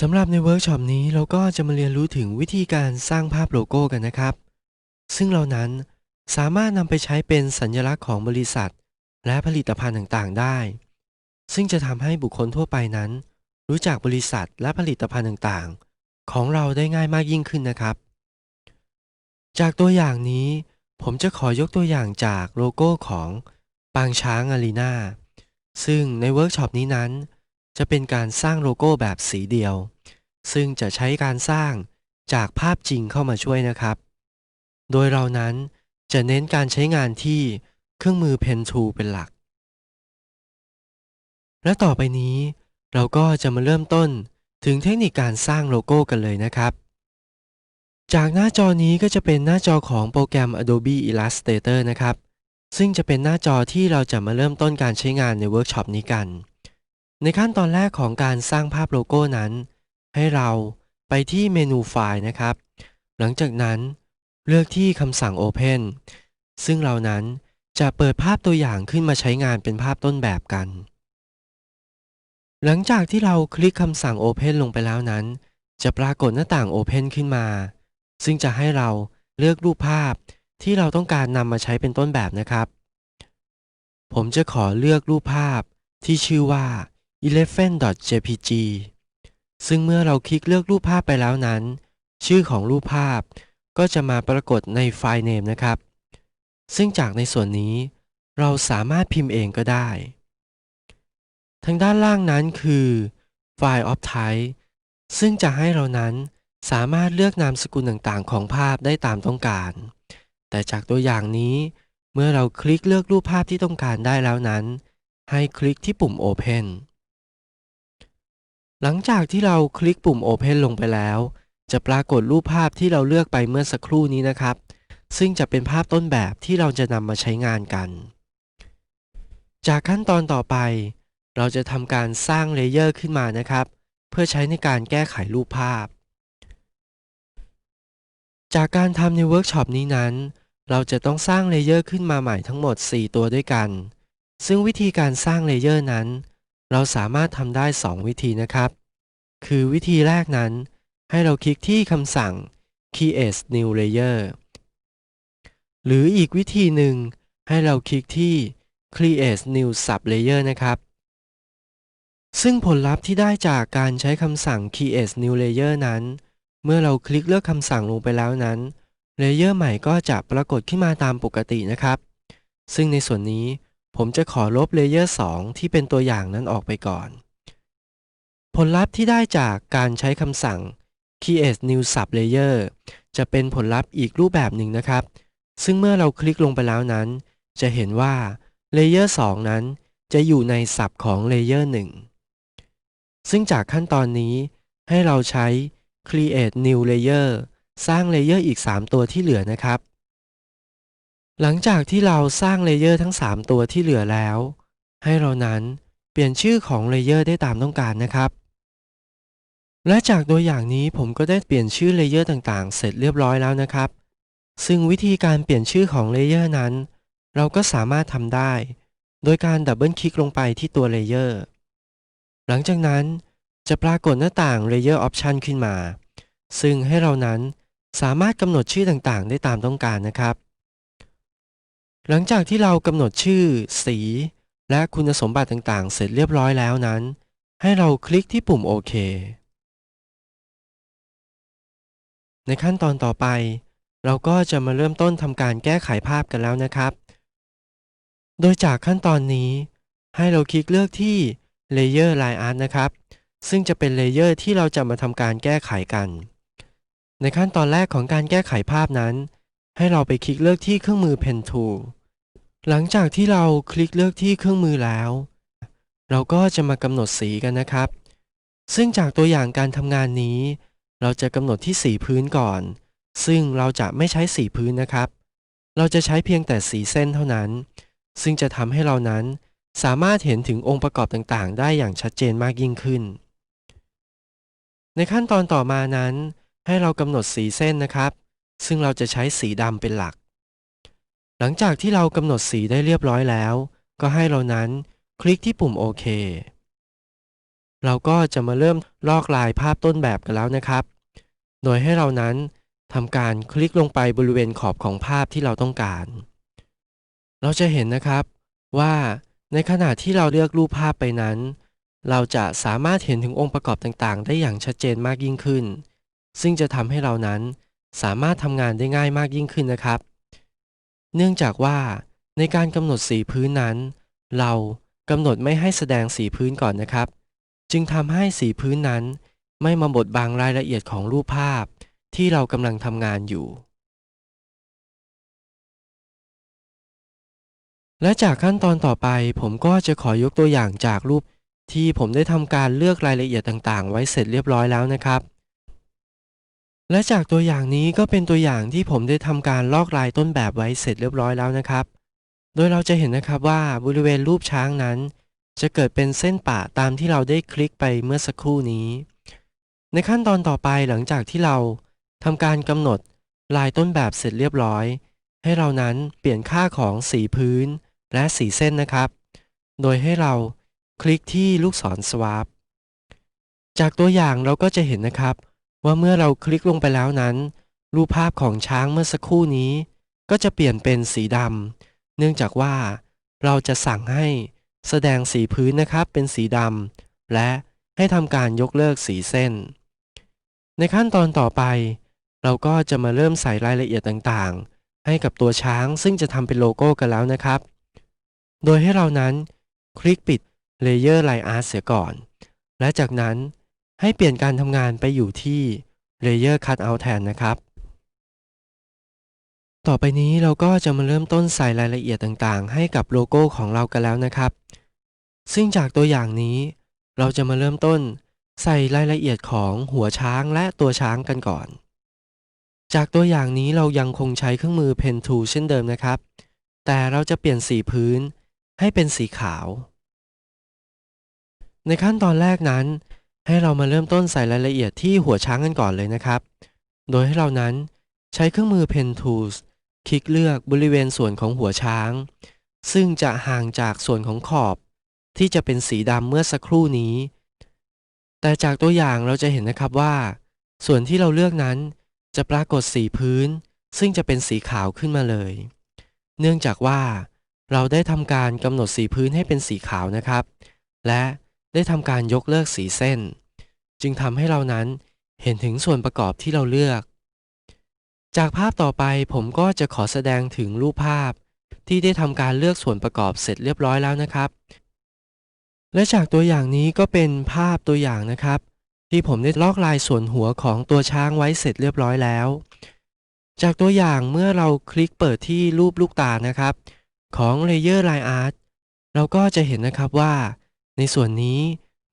สำหรับในเวิร์กช็อปนี้เราก็จะมาเรียนรู้ถึงวิธีการสร้างภาพโลโก้กันนะครับ ซึ่งเรานั้นสามารถนำไปใช้เป็นสัญลักษณ์ของบริษัท และผลิตภัณฑ์ต่างๆ ได้ ซึ่งจะทำให้บุคคลทั่วไปนั้น รู้จักบริษัทและผลิตภัณฑ์ต่างๆ ของเราได้ง่ายมากยิ่งขึ้นนะครับ จากตัวอย่างนี้ ผมจะขอยกตัวอย่างจากโลโก้ของปางช้างอารีนาซึ่งในเวิร์กช็อปนี้นั้น จะเป็นการสร้างโลโก้แบบสีเดียว ซึ่งจะใช้การสร้างจากภาพจริงเข้ามาช่วยนะครับ โดยเรานั้นจะเน้นการใช้งานที่เครื่องมือ Pen Tool เป็นหลัก และต่อไปนี้เราก็จะมาเริ่มต้นถึงเทคนิคการสร้างโลโก้กันเลยนะครับ จากหน้าจอนี้ก็จะเป็นหน้าจอของโปรแกรม Adobe Illustrator นะครับ ซึ่งจะเป็นหน้าจอที่เราจะมาเริ่มต้นการใช้งานในเวิร์กช็อปนี้กัน ในขั้นตอนแรกของการสร้างภาพโลโก้นั้น ให้เราไปที่เมนูไฟล์นะครับ หลังจากนั้นเลือกที่คำสั่ง Open ซึ่งเรานั้นจะเปิดภาพตัวอย่างขึ้นมาใช้งานเป็นภาพต้นแบบกัน หลังจากที่เราคลิกคำสั่ง Open ลงไปแล้วนั้น จะปรากฏหน้าต่าง Open ขึ้นมา ซึ่งจะให้เราเลือกรูปภาพที่เราต้องการนำมาใช้เป็นต้นแบบนะครับ ผมจะขอเลือกรูปภาพที่ชื่อว่า eleven.jpg ซึ่งเมื่อเราคลิกเลือกรูปภาพไปแล้วนั้น ชื่อของรูปภาพก็จะมาปรากฏในไฟล์ name นะครับ ซึ่งจากในส่วนนี้เราสามารถพิมพ์เองก็ได้ ทางด้านล่างนั้นคือ File of Type ซึ่งจะให้เรานั้นสามารถเลือกนามสกุลต่างๆ ของภาพได้ตามต้องการ แต่จากตัวอย่างนี้ เมื่อเราคลิกเลือกรูปภาพที่ต้องการได้แล้วนั้น ให้คลิกที่ปุ่ม Open หลังจากที่เราคลิกปุ่ม Open ลงไปแล้ว จะปรากฏรูปภาพที่เราเลือกไปเมื่อสักครู่นี้นะครับ ซึ่งจะเป็นภาพต้นแบบที่เราจะนำมาใช้งานกัน จากขั้นตอนต่อไป เราจะทำการสร้างเลเยอร์ขึ้นมานะครับ เพื่อใช้ในการแก้ไขรูปภาพ จากการทำในเวิร์กช็อปนี้นั้น เราจะต้องสร้างเลเยอร์ขึ้นมาใหม่ทั้งหมด 4 ตัวด้วยกัน ซึ่งวิธีการสร้างเลเยอร์นั้น เราสามารถทำได้ 2 วิธีนะครับ คือวิธีแรกนั้น ให้เราคลิกที่คำสั่ง create new layer หรืออีกวิธีหนึ่ง ให้เราคลิกที่ create new sub layer นะครับ ซึ่งผลลัพธ์ที่ได้จากการใช้คำสั่ง create new layer นั้น เมื่อเราคลิกเลือกคำสั่งลงไปแล้วนั้นเลเยอร์ใหม่ก็จะปรากฏขึ้นมาตามปกตินะครับ ซึ่งในส่วนนี้ ผมจะขอลบเลเยอร์ 2 ที่เป็นตัวอย่างนั้นออกไปก่อน ผลลัพธ์ที่ได้จากการใช้คำสั่ง create new sub layer จะเป็นผลลัพธ์อีกรูปแบบหนึ่งนะครับ ซึ่งเมื่อเราคลิกลงไปแล้วนั้น จะเห็นว่าเลเยอร์ 2 นั้นจะอยู่ในสับของเลเยอร์ 1 ซึ่งจากขั้นตอนนี้ให้เราใช้ create new layer สร้างเลเยอร์อีก 3 ตัวที่เหลือนะครับ หลังจากที่เราสร้างเลเยอร์ทั้ง 3 ตัวที่เหลือแล้ว ให้เรานั้นเปลี่ยนชื่อของเลเยอร์ได้ตามต้องการนะครับ และจากตัวอย่างนี้ผมก็ได้เปลี่ยนชื่อเลเยอร์ต่างๆ เสร็จเรียบร้อยแล้วนะครับ ซึ่งวิธีการเปลี่ยนชื่อของเลเยอร์นั้น เราก็สามารถทำได้ โดยการดับเบิลคลิกลงไปที่ตัวเลเยอร์หลังจากนั้นจะปรากฏหน้าต่าง Layer Option ขึ้นมา ซึ่งให้เรานั้นสามารถกำหนดชื่อต่างๆ ได้ตามต้องการนะครับ หลังจากที่เรากำหนดชื่อ สี และคุณสมบัติต่างๆ เสร็จเรียบร้อยแล้วนั้น ให้เราคลิกที่ปุ่มโอเค ในขั้นตอนต่อไป เราก็จะมาเริ่มต้นทำการแก้ไขภาพกันแล้วนะครับ โดยจากขั้นตอนนี้ ให้เราคลิกเลือกที่ Layer Line Art นะครับ ซึ่งจะเป็นเลเยอร์ที่เราจะมาทำการแก้ไขกัน ในขั้นตอนแรกของการแก้ไขภาพนั้นให้เราไปคลิกเลือกที่เครื่องมือ Pen Tool หลังจากที่เราคลิกเลือกที่เครื่องมือแล้ว เราก็จะมากำหนดสีกันนะครับ ซึ่งจากตัวอย่างการทำงานนี้ เราจะกำหนดที่สีพื้นก่อน ซึ่งเราจะไม่ใช้สีพื้นนะครับ เราจะใช้เพียงแต่สีเส้นเท่านั้น ซึ่งจะทำให้เรานั้นสามารถเห็นถึงองค์ประกอบต่างๆ ได้อย่างชัดเจนมากยิ่งขึ้น ในขั้นตอนต่อมานั้น ให้เรากำหนดสีเส้นนะครับ ซึ่งเราจะใช้สีดำเป็นหลัก หลังจากที่เรากำหนดสีได้เรียบร้อยแล้ว ก็ให้เรานั้นคลิกที่ปุ่มโอเค เราก็จะมาเริ่มลอกลายภาพต้นแบบกันแล้วนะครับ โดยให้เรานั้นทำการคลิกลงไปบริเวณขอบของภาพที่เราต้องการ เราจะเห็นนะครับว่าในขณะที่เราเลือกรูปภาพไปนั้น เราจะสามารถเห็นถึงองค์ประกอบต่างๆ ได้อย่างชัดเจนมากยิ่งขึ้น ซึ่งจะทำให้เรานั้นสามารถทำงานได้ง่ายมากยิ่งขึ้นนะครับ เนื่องจากว่าในการกำหนดสีพื้นนั้น เรากำหนดไม่ให้แสดงสีพื้นก่อนนะครับ จึงทำให้สีพื้นนั้น ไม่มาบดบังรายละเอียดของรูปภาพที่เรากำลังทำงานอยู่ และจากขั้นตอนต่อไปผมก็จะขอยกตัวอย่างจากรูปที่ผมได้ทำการเลือกรายละเอียดต่างๆ ไว้เสร็จเรียบร้อยแล้วนะครับ และจากตัวอย่างนี้ก็เป็นตัวอย่างที่ผมได้ทำการลอกลายต้นแบบไว้เสร็จเรียบร้อยแล้วนะครับ โดยเราจะเห็นนะครับว่าบริเวณรูปช้างนั้น จะเกิดเป็นเส้นปะตามที่เราได้คลิกไปเมื่อสักครู่นี้ ในขั้นตอนต่อไปหลังจากที่เราทำการกำหนดลายต้นแบบเสร็จเรียบร้อย ให้เรานั้นเปลี่ยนค่าของสีพื้นและสีเส้นนะครับ โดยให้เราคลิกที่ลูกศร swap จากตัวอย่างเราก็จะเห็นนะครับ ว่าเมื่อเราคลิกลงไปแล้วนั้น รูปภาพของช้างเมื่อสักครู่นี้ ก็จะเปลี่ยนเป็นสีดำเนื่องจากว่า เราจะสั่งให้แสดงสีพื้นนะครับเป็นสีดำและให้ทำการยกเลิกสีเส้น ในขั้นตอนต่อไป เราก็จะมาเริ่มใส่รายละเอียดต่างๆ ให้กับตัวช้างซึ่งจะทำเป็นโลโก้กันแล้วนะครับ โดยให้เรานั้นคลิกปิด Layer Line Art เสียก่อน และจากนั้น ให้เปลี่ยนการทำงานไปอยู่ที่ Layer Cutout แทนนะครับ ต่อไปนี้เราก็จะมาเริ่มต้นใส่รายละเอียดต่างๆ ให้กับโลโก้ของเรากันแล้วนะครับ ซึ่งจากตัวอย่างนี้ เราจะมาเริ่มต้น ใส่รายละเอียดของหัวช้างและตัวช้างกันก่อน จากตัวอย่างนี้เรายังคงใช้เครื่องมือ Pen Tool เช่นเดิมนะครับ แต่เราจะเปลี่ยนสีพื้นให้เป็นสีขาว ในขั้นตอนแรกนั้น ให้เรามาเริ่มต้นใส่รายละเอียดที่หัวช้างกันก่อนเลยนะครับ โดยให้เรานั้นใช้เครื่องมือ Pen Tools คลิกเลือกบริเวณส่วนของหัวช้าง ซึ่งจะห่างจากส่วนของขอบ ที่จะเป็นสีดำเมื่อสักครู่นี้ แต่จากตัวอย่างเราจะเห็นนะครับว่า ส่วนที่เราเลือกนั้นจะปรากฏสีพื้น ซึ่งจะเป็นสีขาวขึ้นมาเลย เนื่องจากว่า เราได้ทำการกำหนดสีพื้นให้เป็นสีขาวนะครับ และ ได้ทำการยกเลิกสีเส้น จึงทำให้เรานั้นเห็นถึงส่วนประกอบที่เราเลือก จากภาพต่อไปผมก็จะขอแสดงถึงรูปภาพ ที่ได้ทำการเลือกส่วนประกอบเสร็จเรียบร้อยแล้วนะครับ และจากตัวอย่างนี้ก็เป็นภาพตัวอย่างนะครับ ที่ผมได้ลอกลายส่วนหัวของตัวช้างไว้เสร็จเรียบร้อยแล้ว จากตัวอย่างเมื่อเราคลิกเปิดที่รูปลูกตานะครับ ของ Layer Line Art เราก็จะเห็นนะครับว่า ในส่วนนี้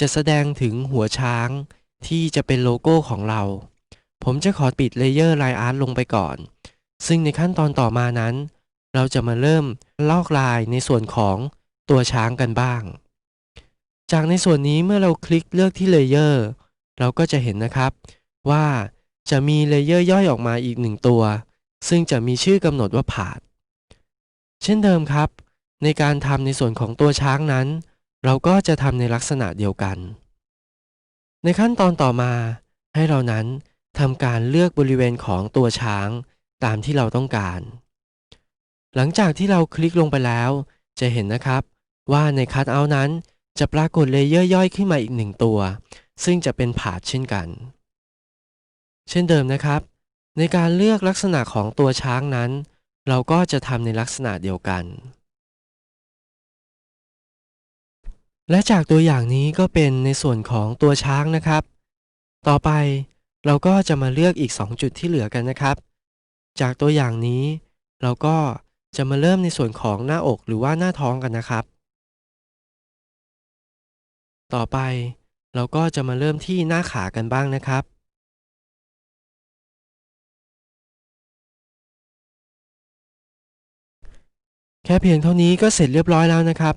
จะแสดงถึงหัวช้างที่จะเป็นโลโก้ของเรา ผมจะขอปิด Layer Line Art ลงไปก่อน ซึ่งในขั้นตอนต่อมานั้น เราจะมาเริ่มลอกลายในส่วนของตัวช้างกันบ้าง จากในส่วนนี้เมื่อเราคลิกเลือกที่ Layer เราก็จะเห็นนะครับว่าจะมีเลเยอร์ย่อยออกมาอีกหนึ่งตัว ซึ่งจะมีชื่อกำหนดว่าผาด เช่นเดิมครับ ในการทำในส่วนของตัวช้างนั้น เราก็จะทำในลักษณะเดียวกัน ในขั้นตอนต่อมาให้เรานั้นทำการเลือกบริเวณของตัวช้างตามที่เราต้องการ หลังจากที่เราคลิกลงไปแล้ว จะเห็นนะครับว่าในคัทเอาท์นั้นจะปรากฏเลเยอร์ย่อยขึ้นมาอีกหนึ่งตัว ซึ่งจะเป็นผาดเช่นกัน เช่นเดิมนะครับ ในการเลือกลักษณะของตัวช้างนั้น เราก็จะทำในลักษณะเดียวกัน และจากตัวอย่างนี้ก็เป็นในส่วนของตัวช้างนะครับ ต่อไปเราก็จะมาเลือกอีก 2 จุดที่เหลือกันนะครับ จากตัวอย่างนี้เราก็จะมาเริ่มในส่วนของหน้าอกหรือว่าหน้าท้องกันนะครับ ต่อไปเราก็จะมาเริ่มที่หน้าขากันบ้างนะครับ แค่เพียงเท่านี้ก็เสร็จเรียบร้อยแล้วนะครับ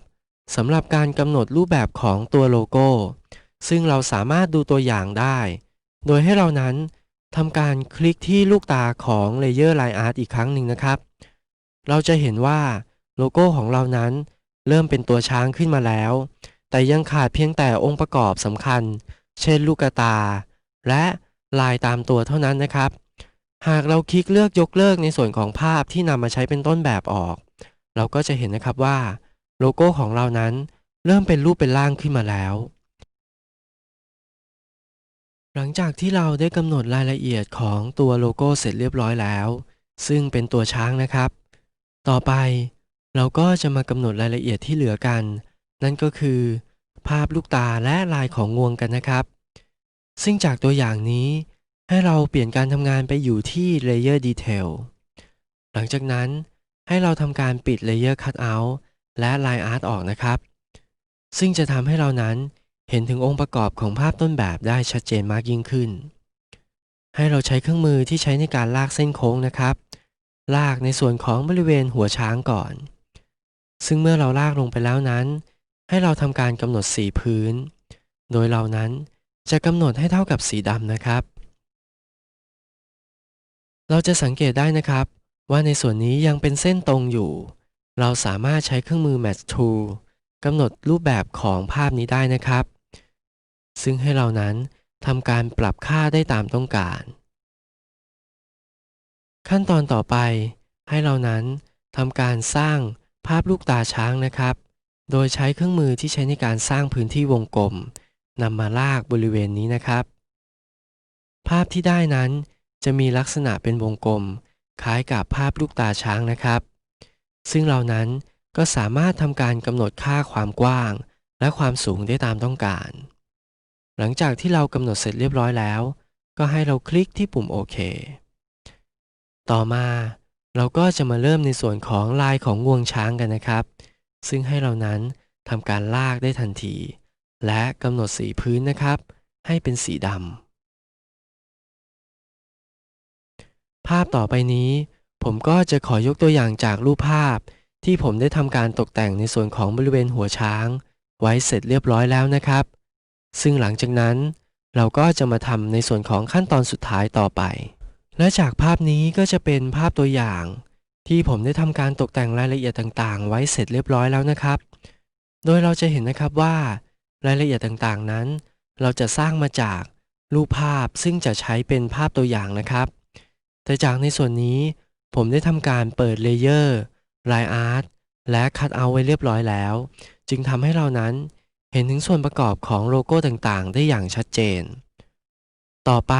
สำหรับการกำหนดรูปแบบของตัวโลโก้ ซึ่งเราสามารถดูตัวอย่างได้ โดยให้เรานั้นทำการคลิกที่ลูกตาของ Layer Line Art อีกครั้งหนึ่งนะครับ เราจะเห็นว่าโลโก้ของเรานั้น เริ่มเป็นตัวช้างขึ้นมาแล้ว แต่ยังขาดเพียงแต่องค์ประกอบสำคัญ เช่นลูกตา และลายตามตัวเท่านั้นนะครับ หากเราคลิกเลือกยกเลิกในส่วนของภาพที่นำมาใช้เป็นต้นแบบออก เราก็จะเห็นนะครับว่า โลโก้ของเรานั้นเริ่มเป็นรูปเป็นร่างขึ้นมาแล้ว หลังจากที่เราได้กำหนดรายละเอียดของตัวโลโก้เสร็จเรียบร้อยแล้ว ซึ่งเป็นตัวช้างนะครับ ต่อไปเราก็จะมากำหนดรายละเอียดที่เหลือกัน นั่นก็คือ ภาพลูกตาและลายของงวงกันนะครับ ซึ่งจากตัวอย่างนี้ ให้เราเปลี่ยนการทำงานไปอยู่ที่ Layer Detail หลังจากนั้นให้เราทำการปิด Layer Cutout และ Line Art ออกนะครับ ซึ่งจะทำให้เรานั้นเห็นถึงองค์ประกอบของภาพต้นแบบได้ชัดเจนมากยิ่งขึ้น ให้เราใช้เครื่องมือที่ใช้ในการลากเส้นโค้งนะครับ ลากในส่วนของบริเวณหัวช้างก่อน ซึ่งเมื่อเราลากลงไปแล้วนั้น ให้เราทำการกำหนดสีพื้น โดยเรานั้นจะกำหนดให้เท่ากับสีดำนะครับ เราจะสังเกตได้นะครับ ว่าในส่วนนี้ยังเป็นเส้นตรงอยู่ เราสามารถใช้เครื่องมือ Match Tool กำหนดรูปแบบของภาพนี้ได้นะครับ ซึ่งให้เรานั้นทำการปรับค่าได้ตามต้องการ ขั้นตอนต่อไป ให้เรานั้นทำการสร้างภาพลูกตาช้างนะครับ โดยใช้เครื่องมือที่ใช้ในการสร้างพื้นที่วงกลมนำมาลากบริเวณนี้นะครับ ภาพที่ได้นั้นจะมีลักษณะเป็นวงกลม คล้ายกับภาพลูกตาช้างนะครับ ซึ่งเรานั้นก็สามารถทำการกำหนดค่าความกว้าง และความสูงได้ตามต้องการ หลังจากที่เรากำหนดเสร็จเรียบร้อยแล้ว ก็ให้เราคลิกที่ปุ่มโอเค ต่อมาเราก็จะมาเริ่มในส่วนของลายของงวงช้างกันนะครับ ซึ่งให้เรานั้นทำการลากได้ทันที และกำหนดสีพื้นนะครับ ให้เป็นสีดำภาพต่อไปนี้ ผมก็จะขอยกตัวอย่างจากรูปภาพ ที่ผมได้ทำการตกแต่งในส่วนของบริเวณหัวช้าง ไว้เสร็จเรียบร้อยแล้วนะครับ ซึ่งหลังจากนั้น เราก็จะมาทำในส่วนของขั้นตอนสุดท้ายต่อไป และจากภาพนี้ก็จะเป็นภาพตัวอย่าง ที่ผมได้ทำการตกแต่งรายละเอียดต่างๆ ไว้เสร็จเรียบร้อยแล้วนะครับ โดยเราจะเห็นนะครับว่ารายละเอียดต่างๆนั้น เราจะสร้างมาจากรูปภาพซึ่งจะใช้เป็นภาพตัวอย่างนะครับ แต่จากในส่วนนี้ ผมได้ทำการเปิดเลเยอร์ลายอาร์ตและคัดเอาไว้เรียบร้อยแล้ว จึงทำให้เรานั้นเห็นถึงส่วนประกอบของโลโก้ต่างๆ ได้อย่างชัดเจน ต่อไป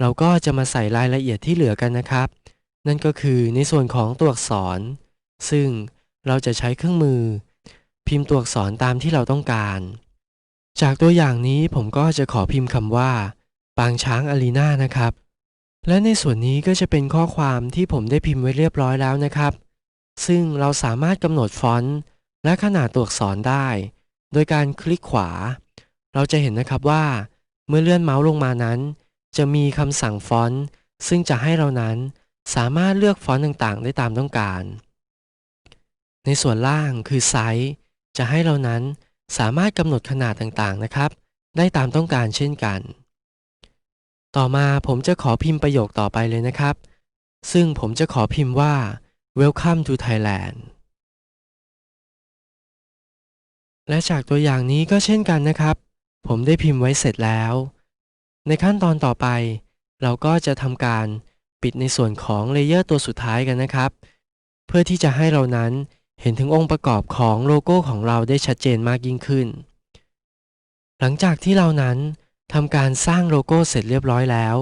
เราก็จะมาใส่รายละเอียดที่เหลือกันนะครับ นั่นก็คือในส่วนของตัวอักษร ซึ่งเราจะใช้เครื่องมือ พิมพ์ตัวอักษรตามที่เราต้องการ จากตัวอย่างนี้ผมก็จะขอพิมพ์คำว่า ปางช้างอารีนานะครับ และในส่วนนี้ก็จะเป็นข้อความที่ผมได้พิมพ์ไว้เรียบร้อยแล้วนะครับ ซึ่งเราสามารถกำหนดฟอนต์และขนาดตัวอักษรได้ โดยการคลิกขวา เราจะเห็นนะครับว่า เมื่อเลื่อนเมาส์ลงมานั้น จะมีคำสั่งฟอนต์ซึ่งจะให้เรานั้นสามารถเลือกฟอนต์ต่างๆ ได้ตามต้องการ ในส่วนล่างคือไซส์จะให้เรานั้นสามารถกำหนดขนาดต่างๆนะครับ ได้ตามต้องการเช่นกัน ต่อมาผมจะขอพิมพ์ประโยคต่อไปเลยนะครับ ซึ่งผมจะขอพิมพ์ว่า Welcome to Thailand และจากตัวอย่างนี้ก็เช่นกันนะครับ ผมได้พิมพ์ไว้เสร็จแล้ว ในขั้นตอนต่อไป เราก็จะทำการปิดในส่วนของเลเยอร์ตัวสุดท้ายกันนะครับ เพื่อที่จะให้เรานั้นเห็นถึงองค์ประกอบของโลโก้ของเราได้ชัดเจนมากยิ่งขึ้น หลังจากที่เรานั้น ทำการสร้างโลโก้เสร็จเรียบร้อยแล้ว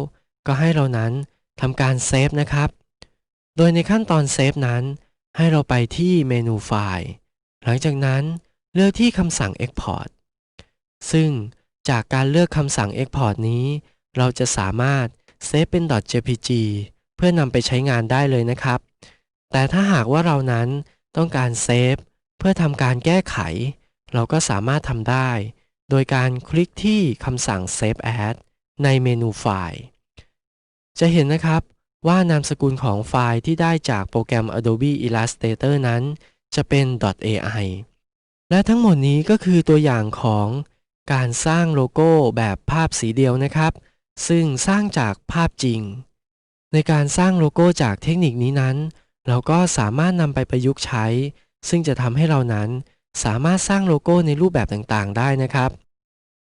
ก็ให้เรานั้นทำการเซฟนะครับ โดยในขั้นตอนเซฟนั้น ให้เราไปที่เมนูไฟล์ หลังจากนั้นเลือกที่คำสั่ง Export ซึ่งจากการเลือกคำสั่ง Export นี้ เราจะสามารถเซฟเป็น .jpg เพื่อนำไปใช้งานได้เลยนะครับ แต่ถ้าหากว่าเรานั้นต้องการเซฟเพื่อทำการแก้ไข เราก็สามารถทำได้ โดยการคลิกที่คำสั่ง Save As ในเมนูไฟล์ จะเห็นนะครับว่านามสกุลของไฟล์ที่ได้จากโปรแกรม Adobe Illustrator นั้น จะเป็น .ai และทั้งหมดนี้ก็คือตัวอย่างของการสร้างโลโก้แบบภาพสีเดียวนะครับ ซึ่งสร้างจากภาพจริง ในการสร้างโลโก้จากเทคนิคนี้นั้น เราก็สามารถนำไปประยุกต์ใช้ ซึ่งจะทำให้เรานั้นสามารถสร้างโลโก้ในรูปแบบต่างๆ ได้นะครับ